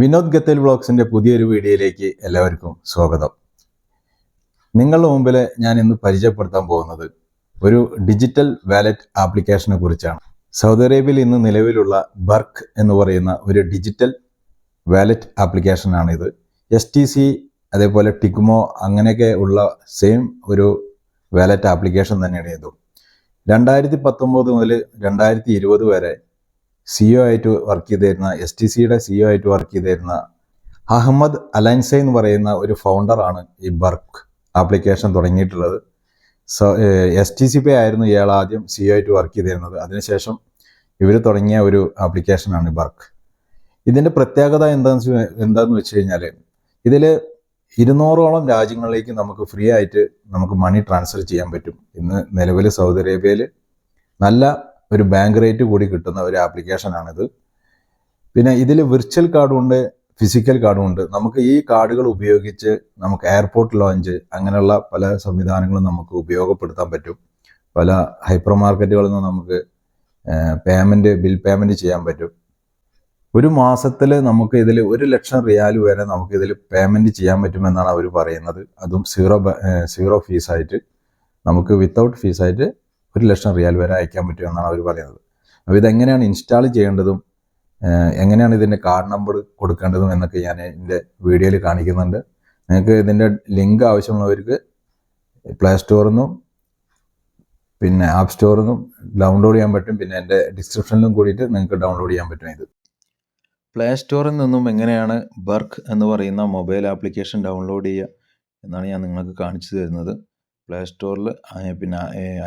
വിനോദ് ഗത്തൽ വ്ളോഗ്സിന്റെ പുതിയൊരു വീഡിയോയിലേക്ക് എല്ലാവർക്കും സ്വാഗതം. നിങ്ങളുടെ മുമ്പിൽ ഞാൻ ഇന്ന് പരിചയപ്പെടുത്താൻ പോകുന്നത് ഒരു ഡിജിറ്റൽ വാലറ്റ് ആപ്ലിക്കേഷനെ കുറിച്ചാണ്. സൗദി അറേബ്യയിൽ ഇന്ന് നിലവിലുള്ള ബർക്ക് എന്ന് പറയുന്ന ഒരു ഡിജിറ്റൽ വാലറ്റ് ആപ്ലിക്കേഷനാണിത്. എസ് ടി സി അതേപോലെ ടിക്മോ അങ്ങനെയൊക്കെ ഉള്ള സെയിം ഒരു വാലറ്റ് ആപ്ലിക്കേഷൻ തന്നെയാണ് ഇതും. രണ്ടായിരത്തി പത്തൊമ്പത് മുതൽ രണ്ടായിരത്തി ഇരുപത് വരെ സിഒ ആയിട്ട് വർക്ക് ചെയ്തിരുന്ന എസ് ടി സിയുടെ സിഒ ആയിട്ട് വർക്ക് ചെയ്തിരുന്ന അഹമ്മദ് അലൻസ എന്ന് പറയുന്ന ഒരു ഫൗണ്ടറാണ് ഈ Burk application തുടങ്ങിയിട്ടുള്ളത്. So S T C P ആയിരുന്നു ഇയാൾ ആദ്യം സിഒ ആയിട്ട് വർക്ക് ചെയ്തിരുന്നത്. അതിനുശേഷം ഇവർ തുടങ്ങിയ ഒരു ആപ്ലിക്കേഷനാണ് ബർക്ക് ഇതിന്റെ പ്രത്യേകത എന്താണെന്ന് എന്താണെന്ന് വെച്ച് കഴിഞ്ഞാൽ ഇതിൽ ഇരുന്നൂറോളം രാജ്യങ്ങളിലേക്ക് നമുക്ക് ഫ്രീ ആയിട്ട് നമുക്ക് മണി ട്രാൻസ്ഫർ ചെയ്യാൻ പറ്റും. ഇന്ന് നിലവിൽ സൗദി അറേബ്യയിൽ നല്ല ഒരു ബാങ്ക് റേറ്റ് കൂടി കിട്ടുന്ന ഒരു ആപ്ലിക്കേഷനാണിത് പിന്നെ ഇതിൽ വിർച്വൽ കാർഡും ഉണ്ട് ഫിസിക്കൽ കാർഡും ഉണ്ട്. നമുക്ക് ഈ കാർഡുകൾ ഉപയോഗിച്ച് നമുക്ക് എയർപോർട്ട് ലോഞ്ച് അങ്ങനെയുള്ള പല സംവിധാനങ്ങളും നമുക്ക് ഉപയോഗപ്പെടുത്താൻ പറ്റും. പല ഹൈപ്പർ മാർക്കറ്റുകളിൽ നിന്ന് നമുക്ക് പേയ്മെന്റ് ബിൽ പേയ്മെന്റ് ചെയ്യാൻ പറ്റും. ഒരു മാസത്തിൽ നമുക്ക് ഇതിൽ ഒരു ലക്ഷം റിയാൽ വരെ നമുക്ക് ഇതിൽ പേയ്മെന്റ് ചെയ്യാൻ പറ്റുമെന്നാണ് അവർ പറയുന്നത്. അതും സീറോ സീറോ ഫീസായിട്ട് നമുക്ക് വിത്തൗട്ട് ഫീസായിട്ട് ഒരു ലക്ഷം റിയാൽ വരെ അയക്കാൻ പറ്റും എന്നാണ് അവർ പറയുന്നത്. അപ്പോൾ ഇതെങ്ങനെയാണ് ഇൻസ്റ്റാൾ ചെയ്യേണ്ടതും എങ്ങനെയാണ് ഇതിന്റെ കാർഡ് നമ്പർ കൊടുക്കേണ്ടതും എന്നൊക്കെ ഞാൻ എന്റെ വീഡിയോയിൽ കാണിക്കുന്നുണ്ട്. നിങ്ങൾക്ക് ഇതിന്റെ ലിങ്ക് ആവശ്യമുള്ളവർക്ക് പ്ലേ സ്റ്റോറിൽ നിന്നും പിന്നെ ആപ്പ് സ്റ്റോറിൽ നിന്നും ഡൗൺലോഡ് ചെയ്യാൻ പറ്റും. പിന്നെ എന്റെ ഡിസ്ക്രിപ്ഷനിലും കൂടിയിട്ട് നിങ്ങൾക്ക് ഡൗൺലോഡ് ചെയ്യാൻ പറ്റും ഇത്. പ്ലേ സ്റ്റോറിൽ നിന്നും എങ്ങനെയാണ് ബർക്ക് എന്ന് പറയുന്ന മൊബൈൽ ആപ്ലിക്കേഷൻ ഡൗൺലോഡ് ചെയ്യുക എന്നാണ് ഞാൻ നിങ്ങൾക്ക് കാണിച്ചു തരുന്നത്. പ്ലേ സ്റ്റോറിൽ പിന്നെ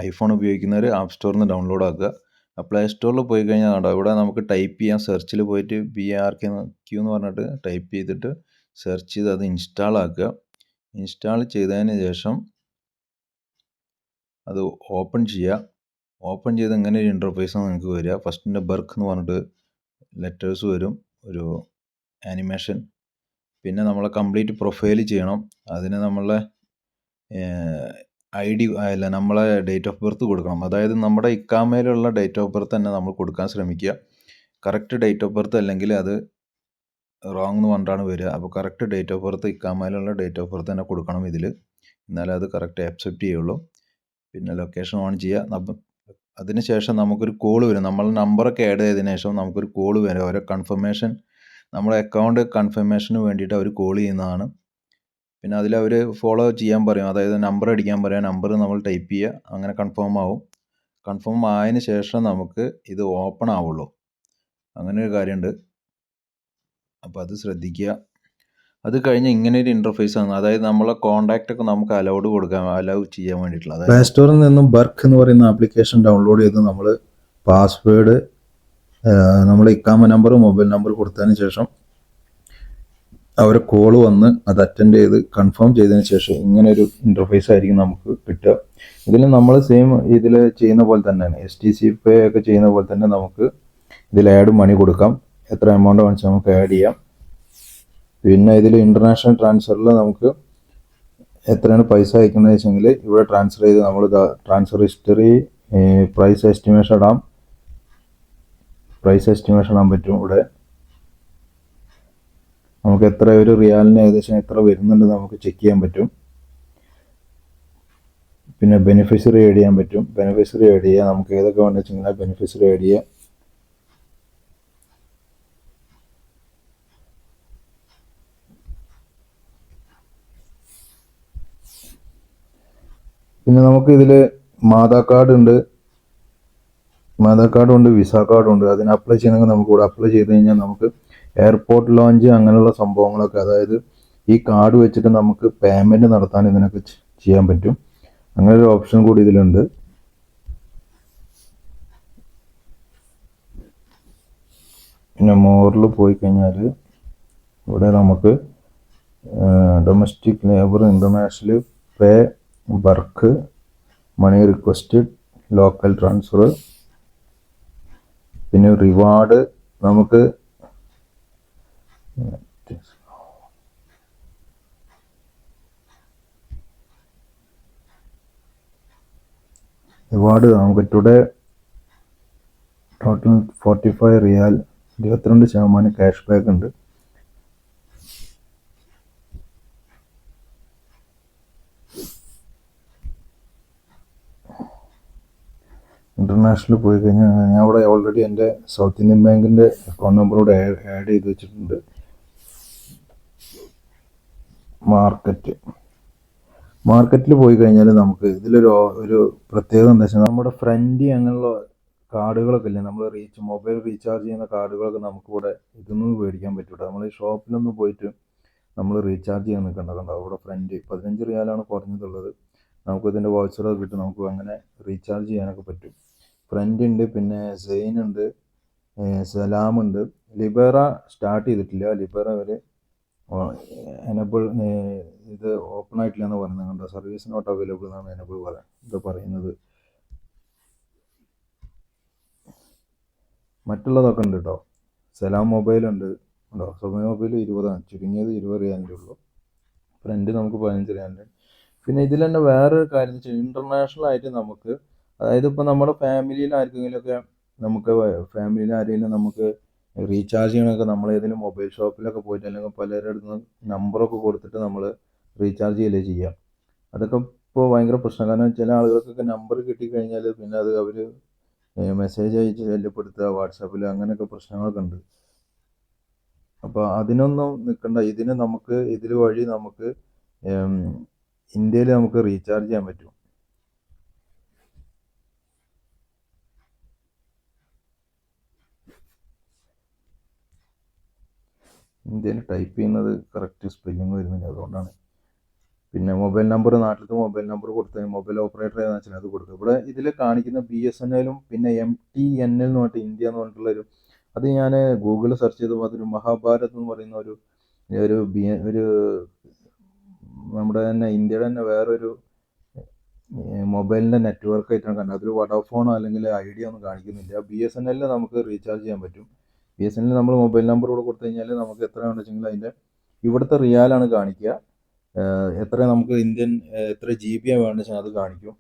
ഐഫോൺ ഉപയോഗിക്കുന്നവർ ആപ്പ് സ്റ്റോറിൽ നിന്ന് ഡൗൺലോഡ് ആക്കുക. ആ പ്ലേ സ്റ്റോറിൽ പോയി കഴിഞ്ഞാൽ കണ്ടോ ഇവിടെ നമുക്ക് ടൈപ്പ് ചെയ്യാം. സെർച്ചിൽ പോയിട്ട് ബി ആർ കെ ക്യൂ എന്ന് പറഞ്ഞിട്ട് ടൈപ്പ് ചെയ്തിട്ട് സെർച്ച് ചെയ്ത് അത് ഇൻസ്റ്റാൾ ആക്കുക. ഇൻസ്റ്റാൾ ചെയ്തതിന് ശേഷം അത് ഓപ്പൺ ചെയ്യുക. ഓപ്പൺ ചെയ്ത് ഇങ്ങനെ ഒരു ഇന്റർഫേസ് നിങ്ങൾക്ക് വരിക. ഫസ്റ്റിന്റെ ബർക്ക് എന്ന് പറഞ്ഞിട്ട് ലെറ്റേഴ്സ് വരും. ഒരു ആനിമേഷൻ പിന്നെ നമ്മളെ കംപ്ലീറ്റ് പ്രൊഫൈൽ ചെയ്യണം. അതിന് നമ്മളെ ഐ ഡി അല്ല നമ്മളെ ഡേറ്റ് ഓഫ് ബർത്ത് കൊടുക്കണം. അതായത് നമ്മുടെ ഇക്കാമയിലുള്ള ഡേറ്റ് ഓഫ് ബർത്ത് തന്നെ നമ്മൾ കൊടുക്കാൻ ശ്രമിക്കുക. കറക്റ്റ് ഡേറ്റ് ഓഫ് ബർത്ത് അല്ലെങ്കിൽ അത് റോങ് എന്ന് പറഞ്ഞിട്ടാണ് വരിക. അപ്പോൾ കറക്റ്റ് ഡേറ്റ് ഓഫ് ബർത്ത് ഇക്കാമയിലുള്ള ഡേറ്റ് ഓഫ് ബർത്ത് തന്നെ കൊടുക്കണം ഇതിൽ. എന്നാലേ അത് കറക്റ്റ് അക്സെപ്റ്റ് ചെയ്യുള്ളൂ. പിന്നെ ലൊക്കേഷൻ ഓൺ ചെയ്യുക. അതിനുശേഷം നമുക്കൊരു കോൾ വരും. നമ്മൾ നമ്പറൊക്കെ ആഡ് ചെയ്തതിനു ശേഷം നമുക്കൊരു കോൾ വരും. ഓരോ കൺഫർമേഷൻ നമ്മുടെ അക്കൗണ്ട് കൺഫർമേഷന് വേണ്ടിയിട്ട് അവർ കോൾ ചെയ്യുന്നതാണ്. പിന്നെ അതിൽ അവർ ഫോളോ ചെയ്യാൻ പറയും. അതായത് നമ്പർ അടിക്കാൻ പറയാം. നമ്പർ നമ്മൾ ടൈപ്പ് ചെയ്യുക. അങ്ങനെ കൺഫേം ആവും. കൺഫേം ആയതിന് ശേഷം നമുക്ക് ഇത് ഓപ്പൺ ആവുള്ളൂ. അങ്ങനെ ഒരു കാര്യമുണ്ട് അപ്പോൾ അത് ശ്രദ്ധിക്കുക. അത് കഴിഞ്ഞ് ഇങ്ങനെ ഒരു ഇന്റർഫേസ് ആണ്. അതായത് നമ്മളെ കോൺടാക്റ്റ് ഒക്കെ നമുക്ക് അലൗഡ് കൊടുക്കാൻ അലൗ ചെയ്യാൻ വേണ്ടിയിട്ടുള്ള. പ്ലേ സ്റ്റോറിൽ നിന്നും ബർക്ക് എന്ന് പറയുന്ന ആപ്ലിക്കേഷൻ ഡൗൺലോഡ് ചെയ്ത് നമ്മൾ പാസ്വേഡ് നമ്മൾ ഇക്കാമ നമ്പർ മൊബൈൽ നമ്പർ കൊടുത്തതിന് ശേഷം അവരെ കോൾ വന്ന് അത് അറ്റൻഡ് ചെയ്ത് കൺഫേം ചെയ്തതിന് ശേഷം ഇങ്ങനെ ഒരു ഇന്റർഫേസ് ആയിരിക്കും നമുക്ക് കിട്ടുക. ഇതിൽ നമ്മൾ സെയിം ഇതിൽ ചെയ്യുന്ന പോലെ തന്നെയാണ്. എസ് ടി സി പേ ഒക്കെ ചെയ്യുന്ന പോലെ തന്നെ നമുക്ക് ഇതിൽ ആഡ് മണി കൊടുക്കാം. എത്ര എമൗണ്ട് വേണമെന്ന് നമുക്ക് ആഡ് ചെയ്യാം. പിന്നെ ഇതിൽ ഇന്റർനാഷണൽ ട്രാൻസ്ഫറിൽ നമുക്ക് എത്രയാണ് പൈസ അയക്കുന്നത് വെച്ചെങ്കിൽ ഇവിടെ ട്രാൻസ്ഫർ ചെയ്ത് നമ്മൾ ട്രാൻസ്ഫർ ഹിസ്റ്ററി പ്രൈസ് എസ്റ്റിമേഷൻ ഇടാം. പ്രൈസ് എസ്റ്റിമേഷൻ ഇടാൻ പറ്റും ഇവിടെ. നമുക്ക് എത്ര ഒരു റിയാലിന് ഏകദേശം എത്ര വരുന്നുണ്ട് നമുക്ക് ചെക്ക് ചെയ്യാൻ പറ്റും. പിന്നെ ബെനിഫിഷ്യറി ആഡ് ചെയ്യാൻ പറ്റും. ബെനിഫിഷ്യറി ആഡ് ചെയ്യുക നമുക്ക് ഏതൊക്കെ വേണ്ട കഴിഞ്ഞാൽ ബെനിഫിഷ്യറി ആഡ് ചെയ്യുക പിന്നെ നമുക്ക് ഇതിൽ മാതാ കാർഡ് ഉണ്ട്. മാതാ കാർഡുണ്ട് വിസ കാർഡുണ്ട് അതിന് അപ്ലൈ ചെയ്യണമെങ്കിൽ നമുക്ക് ഇവിടെ അപ്ലൈ ചെയ്ത് കഴിഞ്ഞാൽ നമുക്ക് എയർപോർട്ട് ലോഞ്ച് അങ്ങനെയുള്ള സംഭവങ്ങളൊക്കെ അതായത് ഈ കാർഡ് വെച്ചിട്ട് നമുക്ക് പേയ്മെന്റ് നടത്താൻ ഇതിനൊക്കെ ചെയ്യാൻ പറ്റും. അങ്ങനെ ഒരു ഓപ്ഷൻ കൂടി ഇതിലുണ്ട്. പിന്നെ മോറിൽ പോയി കഴിഞ്ഞാൽ ഇവിടെ നമുക്ക് domestic labour international pay work money requested local transfer പിന്നെ റിവാർഡ് നമുക്ക് Let this റിവാർഡ് നമുക്ക് today total forty five riyal ഇരുപത്തിരണ്ട് ശതമാനം ക്യാഷ് ബാക്ക് ഉണ്ട്. ഇന്റർനാഷണൽ പോയി കഴിഞ്ഞാൽ ഞാൻ ഇവിടെ ഓൾറെഡി എന്റെ സൗത്ത് ഇന്ത്യൻ ബാങ്കിന്റെ അക്കൗണ്ട് നമ്പർ ഇവിടെ ആഡ് ചെയ്ത് വെച്ചിട്ടുണ്ട്. മാർക്കറ്റ്. മാർക്കറ്റിൽ പോയി കഴിഞ്ഞാൽ നമുക്ക് ഇതിലൊരു ഒരു പ്രത്യേകത എന്താ വെച്ചാൽ നമ്മുടെ ഫ്രണ്ട് അങ്ങനെയുള്ള കാർഡുകളൊക്കെ ഇല്ലേ? നമ്മൾ റീച്ച് മൊബൈൽ റീചാർജ് ചെയ്യുന്ന കാർഡുകളൊക്കെ നമുക്കിവിടെ ഇതൊന്നും മേടിക്കാൻ പറ്റൂട്ടോ നമ്മൾ ഈ ഷോപ്പിലൊന്നും പോയിട്ട് നമ്മൾ റീചാർജ് ചെയ്യാൻ നിൽക്കണ്ട കണ്ടോ ഇവിടെ ഫ്രണ്ട് പതിനഞ്ച് റിയാലാണ് കുറഞ്ഞതുള്ളത്. നമുക്ക് ഇതിന്റെ വൗച്ചർ കിട്ടും. നമുക്ക് അങ്ങനെ റീചാർജ് ചെയ്യാനൊക്കെ പറ്റും. ഫ്രണ്ട് ഉണ്ട് പിന്നെ സെയിൻ ഉണ്ട് സലാം ഉണ്ട് ലിബറ സ്റ്റാർട്ട് ചെയ്തിട്ടില്ല. ലിബറ വരെ എനബിൾ ഇത് ഓപ്പൺ ആയിട്ടില്ല എന്ന് പറയുന്നത് സർവീസ് നോട്ട് അവൈലബിൾ എന്നാണ് എനബിൾ പറയാൻ ഇത് പറയുന്നത്. മറ്റുള്ളതൊക്കെ ഉണ്ട് കേട്ടോ സലാം മൊബൈൽ ഉണ്ട്. ഉണ്ടോ? സെലാം മൊബൈൽ ഇരുപതാണ്. ചുരുങ്ങിയത് ഇരുപത് റിയാലിന്റെ ഉള്ളൂ. ഫ്രണ്ട് നമുക്ക് പതിനഞ്ച് റിയാലിന്റെ പിന്നെ ഇതിൽ തന്നെ വേറൊരു കാര്യം എന്ന് വെച്ചാൽ ഇന്റർനാഷണൽ ആയിട്ട് നമുക്ക് അതായത് ഇപ്പോൾ നമ്മുടെ ഫാമിലിയിൽ ആർക്കെങ്കിലുമൊക്കെ നമുക്ക് ഫാമിലിയിൽ ആരെങ്കിലും നമുക്ക് റീചാർജ് ചെയ്യണമൊക്കെ നമ്മൾ ഏതെങ്കിലും മൊബൈൽ ഷോപ്പിലൊക്കെ പോയിട്ട് അല്ലെങ്കിൽ പലരുടെ അടുത്ത് നമ്പറൊക്കെ കൊടുത്തിട്ട് നമ്മൾ റീചാർജ് ചെയ്യലേ ചെയ്യാം. അതൊക്കെ ഇപ്പോൾ ഭയങ്കര പ്രശ്നം. കാരണം ചില ആളുകൾക്കൊക്കെ നമ്പർ കിട്ടിക്കഴിഞ്ഞാൽ പിന്നെ അത് അവർ മെസ്സേജ് അയച്ച് ശല്യപ്പെടുത്തുക വാട്സാപ്പിൽ അങ്ങനെയൊക്കെ പ്രശ്നങ്ങളൊക്കെ ഉണ്ട്. അപ്പോൾ അതിനൊന്നും നിൽക്കണ്ട ഇതിന് നമുക്ക് ഇതിൽ വഴി നമുക്ക് ഇന്ത്യയിൽ നമുക്ക് റീചാർജ് ചെയ്യാൻ പറ്റും. ഇന്ത്യയിൽ ടൈപ്പ് ചെയ്യുന്നത് കറക്റ്റ് സ്പെല്ലിങ് വരുന്നില്ല അതുകൊണ്ടാണ്. പിന്നെ മൊബൈൽ നമ്പർ നാട്ടിലത്തെ മൊബൈൽ നമ്പർ കൊടുത്താൽ മൊബൈൽ ഓപ്പറേറ്റർ ഏതാണെന്ന് വെച്ചാൽ അത് കൊടുക്കുക ഇവിടെ ഇതിൽ കാണിക്കുന്ന ബി എസ് എൻ എല്ലും പിന്നെ എം ടി എൻ എൽ എന്ന് പറഞ്ഞിട്ട് ഇന്ത്യ എന്ന് പറഞ്ഞിട്ടുള്ളൊരു അത് ഞാൻ ഗൂഗിളിൽ സെർച്ച് ചെയ്തപ്പോൾ അതൊരു മഹാഭാരത് എന്ന് പറയുന്ന ഒരു ഒരു ബി ഒരു നമ്മുടെ തന്നെ ഇന്ത്യയുടെ തന്നെ വേറൊരു മൊബൈലിന്റെ നെറ്റ്വർക്ക് ആയിട്ടാണ് കണ്ടത്. അതൊരു വഡോഫോണോ അല്ലെങ്കിൽ ഐഡിയ ഒന്നും കാണിക്കുന്നില്ല. ബി എസ് എൻ എല്ലിൽ നമുക്ക് റീചാർജ് ചെയ്യാൻ പറ്റും. ബി എസ് എൻ എൽ നമ്മൾ മൊബൈൽ നമ്പർ കൂടെ കൊടുത്തു കഴിഞ്ഞാൽ നമുക്ക് എത്ര വേണമെന്ന് വെച്ചെങ്കിൽ അതിന്റെ ഇവിടുത്തെ റിയാലാണ് കാണിക്കുക. എത്ര നമുക്ക് ഇന്ത്യൻ എത്ര ജി ബി ആണ് വേണ്ടത് അത് കാണിക്കും.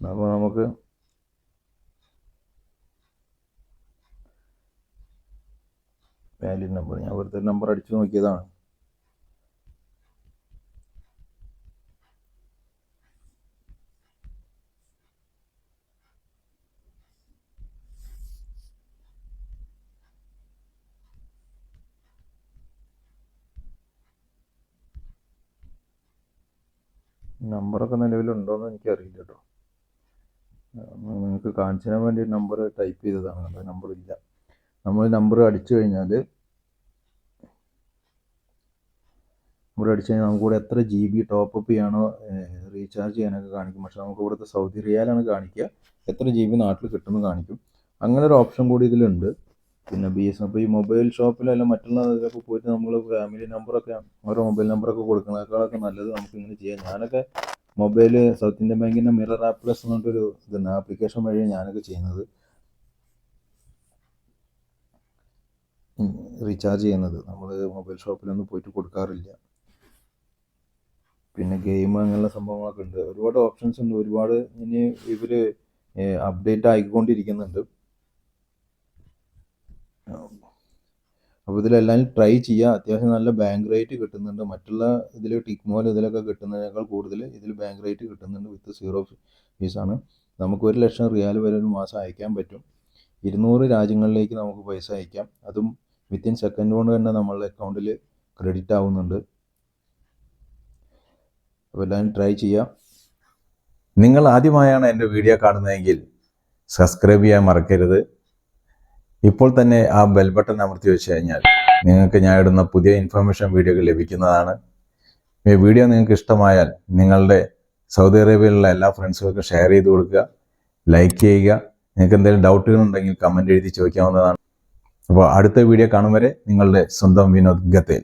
അപ്പോൾ നമുക്ക് വാലിഡ് നമ്പർ ഞാൻ വെറുതെ നമ്പർ അടിച്ചു നോക്കിയതാണ്. നമ്പറൊക്കെ നിലവിലുണ്ടോയെന്ന് എനിക്കറിയില്ല കേട്ടോ നിങ്ങൾക്ക് കാണിച്ചു വേണ്ടി നമ്പർ ടൈപ്പ് ചെയ്തതാണ്. അത് നമ്പർ ഇല്ല നമ്മൾ നമ്പർ അടിച്ചു കഴിഞ്ഞാൽ നമ്പർ അടിച്ചു കഴിഞ്ഞാൽ നമുക്ക് ഇവിടെ എത്ര ജി ബി ടോപ്പ് അപ്പ് ചെയ്യാനോ റീചാർജ് ചെയ്യാനൊക്കെ കാണിക്കും. പക്ഷെ നമുക്ക് ഇവിടുത്തെ സൗദി റിയാലാണ് കാണിക്കുക. എത്ര ജി ബി നാട്ടിൽ കിട്ടുമെന്ന് കാണിക്കും. അങ്ങനെ ഒരു ഓപ്ഷൻ കൂടി ഇതിലുണ്ട്. പിന്നെ ബി എസ് അപ്പോൾ ഈ മൊബൈൽ ഷോപ്പിലല്ല മറ്റുള്ള ഇതിലൊക്കെ പോയിട്ട് നമ്മൾ ഫാമിലി നമ്പറൊക്കെ ഓരോ മൊബൈൽ നമ്പറൊക്കെ കൊടുക്കുന്നതിനേക്കാളൊക്കെ നല്ലത് നമുക്ക് ഇങ്ങനെ ചെയ്യാം. ഞാനൊക്കെ മൊബൈൽ സൗത്ത് ഇന്ത്യൻ ബാങ്കിന്റെ മിറർ ആപ്പ് പ്ലസ് എന്ന് പറഞ്ഞിട്ടൊരു ഇതുണ്ട്. ആപ്ലിക്കേഷൻ വഴിയാണ് ഞാനൊക്കെ ചെയ്യുന്നത്. റീചാർജ് ചെയ്യുന്നത്. നമ്മൾ മൊബൈൽ ഷോപ്പിലൊന്നും പോയിട്ട് കൊടുക്കാറില്ല. പിന്നെ ഗെയിം അങ്ങനെയുള്ള സംഭവങ്ങളൊക്കെ ഉണ്ട്. ഒരുപാട് ഓപ്ഷൻസ് ഉണ്ട്. ഒരുപാട് ഇനി ഇവർ അപ്ഡേറ്റ് ആയിക്കൊണ്ടിരിക്കുന്നുണ്ട്. അപ്പോൾ ഇതിലെല്ലാം ട്രൈ ചെയ്യുക അത്യാവശ്യം നല്ല ബാങ്ക് റേറ്റ് കിട്ടുന്നുണ്ട്. മറ്റുള്ള ഇതിൽ ടിക്മോൽ ഇതിലൊക്കെ കിട്ടുന്നതിനേക്കാൾ കൂടുതൽ ഇതിൽ ബാങ്ക് റേറ്റ് കിട്ടുന്നുണ്ട് വിത്ത് സീറോ ഫീസാണ് നമുക്ക് ഒരു ലക്ഷം റിയാൽ വരെ ഒരു മാസം അയക്കാൻ പറ്റും. ഇരുന്നൂറ് രാജ്യങ്ങളിലേക്ക് നമുക്ക് പൈസ അയക്കാം. അതും വിത്തിൻ സെക്കൻഡ് കൊണ്ട് തന്നെ നമ്മളുടെ അക്കൗണ്ടിൽ ക്രെഡിറ്റ് ആവുന്നുണ്ട്. അപ്പോൾ എല്ലാവരും ട്രൈ ചെയ്യാം. നിങ്ങൾ ആദ്യമായാണ് എന്റെ വീഡിയോ കാണുന്നതെങ്കിൽ സബ്സ്ക്രൈബ് ചെയ്യാൻ മറക്കരുത്. ഇപ്പോൾ തന്നെ ആ ബെൽ ബട്ടൺ അമർത്തി വെച്ച് കഴിഞ്ഞാൽ നിങ്ങൾക്ക് ഞാൻ ഇടുന്ന പുതിയ ഇൻഫർമേഷൻ വീഡിയോകൾ ലഭിക്കുന്നതാണ്. ഈ വീഡിയോ നിങ്ങൾക്ക് ഇഷ്ടമായാൽ നിങ്ങളുടെ സൗദി അറേബ്യയിലുള്ള എല്ലാ ഫ്രണ്ട്സുകൾക്കും ഷെയർ ചെയ്ത് കൊടുക്കുക ലൈക്ക് ചെയ്യുക. നിങ്ങൾക്ക് എന്തെങ്കിലും ഡൗട്ടുകൾ ഉണ്ടെങ്കിൽ കമന്റ് എഴുതി ചോദിക്കാവുന്നതാണ്. അപ്പോൾ അടുത്ത വീഡിയോ കാണും വരെ നിങ്ങളുടെ സ്വന്തം വിനോദ് ഗത്തേൽ.